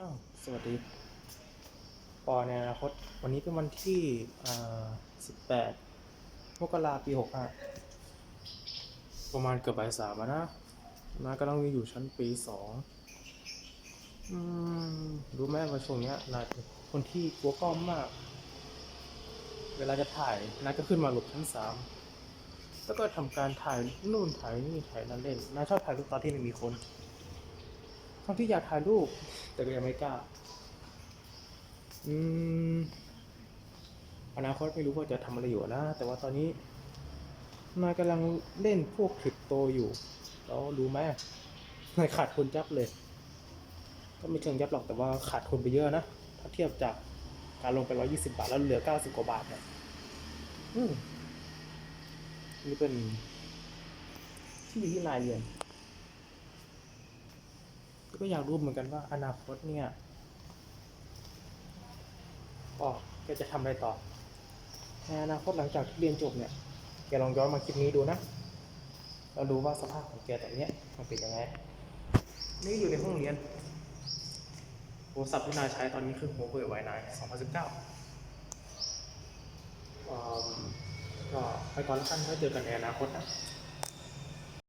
อ้าวสวัสดี ปอในอนาคต วันนี้เป็นวันที่อ่า18มกราปี65ประมาณเกือบบ่ายสามนะนากำลังอยู่ชั้นปีสองอืมรู้ไหมว่าช่วงเนี้ยนายเป็นคนที่กลัวกล้องมาก เวลาจะถ่ายนายก็ขึ้นมาหลบชั้นสามแล้วก็ทำการถ่ายนู่นถ่ายนี่ถ่ายนั่นเล่นนายชอบถ่ายรูปตอนที่ไม่มีคนทั้งที่อยากถ่ายรูป แต่ก็ยังไม่กล้า อืมอนาคตไม่รู้ว่าจะทำอะไรอยู่นะ แต่ว่าตอนนี้นายกำลังเล่นพวกคริปโตอยู่ แล้วรู้ไหมนายขาดทุนยับเลย ก็ไม่เชิงยับหรอกแต่ว่าขาดทุนไปเยอะนะ ถ้าเทียบจากการลงไปร้อยี่สิบาท แล้วเหลือเก้าสิบกว่าบาทเนี่ยอืมนี่เป็นที่ที่นายเรียน ก็อยากรู้เหมือนกันว่าอนาคตเนี่ยอ๋อแกจะทำอะไรต่อในอนาคตหลังจากที่เรียนจบเนี่ยแกลองย้อนมาคลิปนี้ดูนะแล้วดูว่าสภาพของแกตอนเนี้ยมันเป็นยังไง นี่อยู่ในห้องเรียนโทรศัพท์ที่นายใช้ตอนนี้คือ Huawei Y9 2019อืมก็ไปก่อนแล้วกันไว้เจอกันในอนาคตนะ